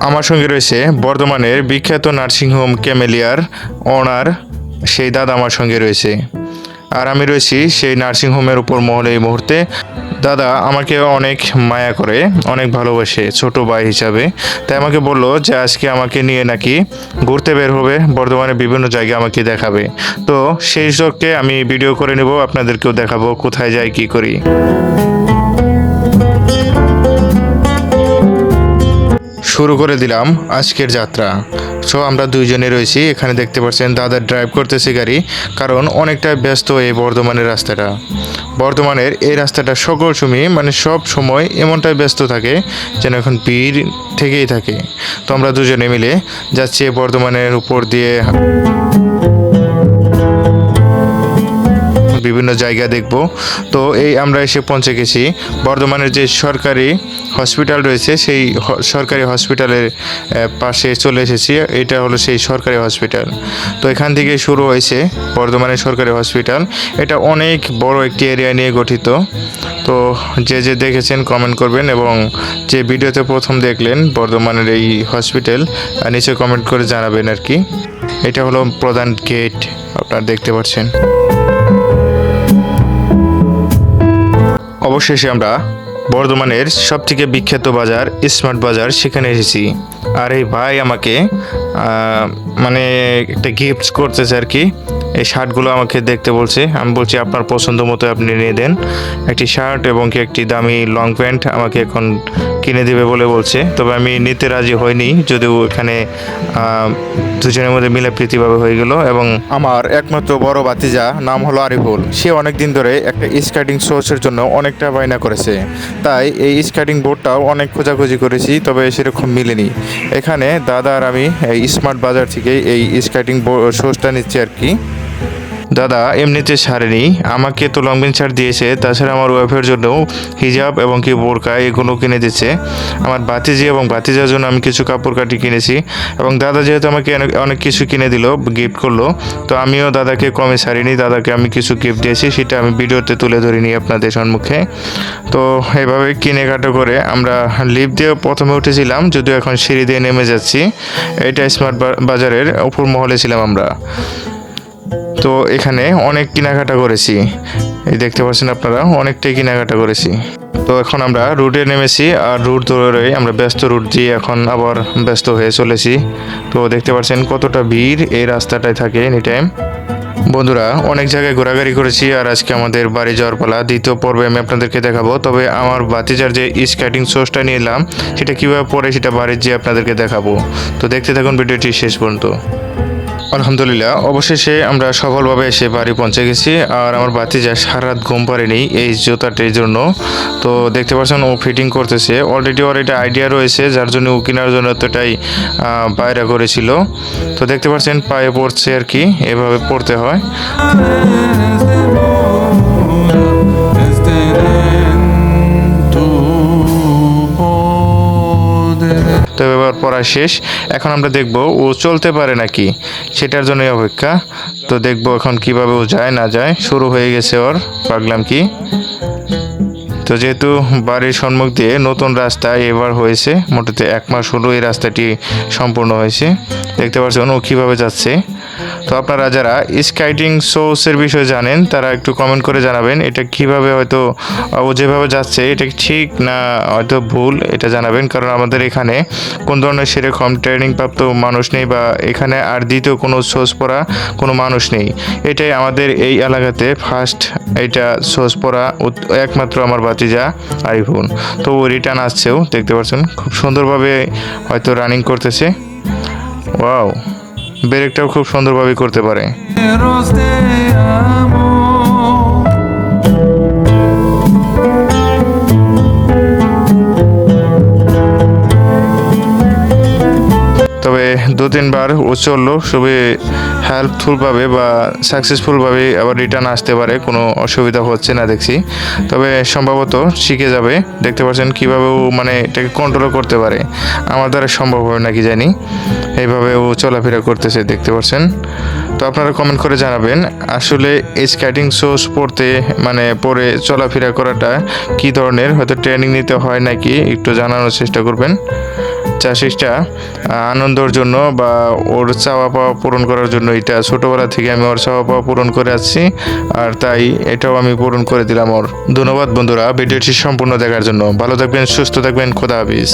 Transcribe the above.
আমার সঙ্গে রয়েছে বর্ধমানের বিখ্যাত নার্সিংহোম ক্যামেলিয়ার ওনার সেই দাদা আমার সঙ্গে রয়েছে। আর আমি রয়েছি সেই নার্সিংহোমের উপর মহলে এই মুহূর্তে। দাদা আমাকে অনেক মায়া করে, অনেক ভালোবাসে ছোট ভাই হিসাবে। তাই আমাকে বলল যে আজকে আমাকে নিয়ে নাকি ঘুরতে বের হবে, বর্ধমানের বিভিন্ন জায়গায় আমাকে দেখাবে। তো সেই চোখকে আমি ভিডিও করে নেব, আপনাদেরকেও দেখাবো কোথায় যাই কি করি। শুরু করে দিলাম আজকের যাত্রা। সো আমরা দুইজনে রয়েছি। এখানে দেখতে পাচ্ছেন, দাদা ড্রাইভ করতেছে গাড়ি, কারণ অনেকটা ব্যস্ত এই বর্ধমানের রাস্তাটা। বর্ধমানের এই রাস্তাটা সকল সময় মানে সব সময় এমনটাই ব্যস্ত থাকে, যেন এখন ভিড় থেকেই থাকে। তো আমরা দুজনে মিলে যাচ্ছি বর্ধমানের উপর দিয়ে। বিভিন্ন জায়গা দেখব। তো এই আমরা এসে পৌঁছে গেছি। বর্ধমানের যে সরকারি হসপিটাল রয়েছে, সেই সরকারি হসপিটালের পাশে চলে এসেছি। এটা হলো সেই সরকারি হসপিটাল। তো এখান থেকে শুরু হয়েছে বর্ধমানের সরকারি হসপিটাল। এটা অনেক বড় একটি এরিয়া নিয়ে গঠিত। তো যে যে দেখেছেন কমেন্ট করবেন এবং যে ভিডিওতে প্রথম দেখলেন বর্ধমানের এই হসপিটাল নিচে কমেন্ট করে জানাবেন আর কি। এটা হলো প্রধান গেট আপনারা দেখতে পাচ্ছেন। অবশেষে আমরা বর্ধমানের সবথেকে বিখ্যাত বাজার, স্মার্ট বাজার সেখানে এসেছি। আর এই ভাই, আমাকে মানে একটা গিফট করতেছে আর কি। এই শার্টগুলো আমাকে দেখতে বলছে। আমি বলছি, আপনার পছন্দ মতো আপনি নিয়ে দেন। একটি শার্ট এবং কি একটি দামি লং প্যান্ট আমাকে এখন কিনে দেবে বলে বলছে। তবে আমি নিতে রাজি হইনি, যদিও এখানে দুজনের মধ্যে মিলাপ্রীতিভাবে হয়ে গেল এবং আমার একমাত্র বড় বাতিজা নাম হলো আরিফুল। সে অনেক দিন ধরে একটা স্কেটিং সোর্সের জন্য অনেকটা বায়না করেছে। তাই এই স্কেটিং বোর্ডটাও অনেক খোঁজাখুঁজি করেছি, তবে সেরকম মিলেনি। এখানে দাদা আর আমি এই স্মার্ট বাজার থেকে এই স্কেটিং সোর্সটা নিচ্ছি আর কি। দাদা, এমনিতে ছাড়েনি। আমাকে তো লংবিন ছাড় দিয়েছে, তাছাড়া আমার ওয়াইফের জন্য হিজাব এবং কি বোরকা এগুলো কিনে দিচ্ছে। আমার বাতিজি এবং বাতিজার জন্য আমি কিছু কাপড় কাটি কিনেছি এবং দাদা যেহেতু আমাকে অনেক কিছু কিনে দিল গিফট করল, তো আমিও দাদাকে কমে ছাড়িনি, দাদাকে আমি কিছু গিফট দিয়েছি, সেটা আমি ভিডিওতে তুলে ধরিনি আপনাদের সম্মুখে। তো এভাবে কিনে কাটো করে আমরা লিফট দিয়ে প্রথমে উঠেছিলাম, যদিও এখন সিঁড়ি দিয়ে নেমে যাচ্ছি। এটা স্মার্ট বাজারের উপর মহলে ছিলাম আমরা। তো এখানে অনেক কেনাকাটা করেছি। এই দেখতে পাচ্ছেন আপনারা, অনেকটাই কেনাকাটা করেছি। তো এখন আমরা রুটে নেমেছি আর রুট ধরে আমরা ব্যস্ত রুট দিয়ে এখন আবার ব্যস্ত হয়ে চলেছি। তো দেখতে পাচ্ছেন কতটা ভিড় এই রাস্তাটায় থাকে এনি টাইম বন্ধুরা, অনেক জায়গায় ঘোরাঘুরি করেছি আর আজকে আমাদের বাড়ি যাওয়ার পালা। দ্বিতীয় পর্বে আমি আপনাদেরকে দেখাবো, তবে আমার বাতিজার যে স্কেটিং সোর্সটা এলাম, সেটা কীভাবে পরে সেটা বাড়ির যেয়ে আপনাদেরকে দেখাবো। তো দেখতে থাকুন, ভিডিওটি শেষ পর্যন্ত। আলহামদুলিল্লাহ, অবশেষে আমরা সফলভাবে এসে বাড়ি পৌঁছে গেছি আর আমার বাতি যা সারা রাত ঘুম পারেনি এই জুতাটির জন্য। তো দেখতে পাচ্ছেন ও ফিটিং করতেছে। অলরেডি ওর এটা আইডিয়া রয়েছে, যার জন্য ও কেনার জন্য এতটাই বাইরে করেছিল। তো দেখতে পাচ্ছেন পায়ে পড়ছে আর কি, এভাবে পড়তে হয়। পড়া শেষ। এখন আমরা দেখব ও চলতে পারে নাকি, সেটার জন্যই অপেক্ষা। তো দেখব এখন কীভাবে ও যায়, না যায়। শুরু হয়ে গেছে ওর পাগলাম কি। তো যেহেতু বাড়ির সম্মুখ দিয়ে নতুন রাস্তা এবার হয়েছে মোটামুটি এক মাস হলো এই রাস্তাটি সম্পূর্ণ হয়েছে। দেখতে পাচ্ছেন ও কীভাবে যাচ্ছে। তো আপনারা যারা স্কাইটিং সোর্সের বিষয়ে জানেন, তারা একটু কমেন্ট করে জানাবেন এটা কীভাবে হয়তো ও যেভাবে যাচ্ছে, এটা ঠিক না হয়তো ভুল এটা জানাবেন। কারণ আমাদের এখানে কোন ধরনের সেরকম ট্রেনিং প্রাপ্ত মানুষ নেই বা এখানে আর দ্বিতীয় কোনো সোর্স পড়া কোনো মানুষ নেই। এটাই আমাদের এই এলাকাতে ফার্স্ট এটা সোর্স পড়া একমাত্র আমার বাতিজা আইফোন। তো ও রিটার্ন আসছেও, দেখতে পাচ্ছেন, খুব সুন্দরভাবে হয়তো রানিং করতেছে। ওয়াও ব্রেকটাও খুব সুন্দরভাবে করতে পারে। তিনবার ও চলল খুবই হেল্পফুলভাবে বা সাকসেসফুলভাবে আবার রিটার্ন আসতে পারে, কোনো অসুবিধা হচ্ছে না দেখছি। তবে সম্ভবত শিখে যাবে, দেখতে পাচ্ছেন কীভাবে ও মানে এটাকে কন্ট্রোল করতে পারে। আমার দ্বারা সম্ভব হবে নাকি জানি, এইভাবে ও চলাফেরা করতেছে, দেখতে পাচ্ছেন। তো আপনারা কমেন্ট করে জানাবেন, আসলে এই স্কেটিং শোস পড়তে মানে পরে চলাফেরা করাটা কী ধরনের, হয়তো ট্রেনিং নিতে হয় নাকি, একটু জানানোর চেষ্টা করবেন। চাষিটা আনন্দর জন্য বা ওর চাওয়া পাওয়া পূরণ করার জন্য এটা ছোটোবেলা থেকে আমি ওর চাওয়া পাওয়া পূরণ করে আসছি আর তাই এটাও আমি পূরণ করে দিলাম ওর। ধন্যবাদ বন্ধুরা, ভিডিওটি সম্পূর্ণ দেখার জন্য। ভালো থাকবেন, সুস্থ থাকবেন, খোদা হাফিজ।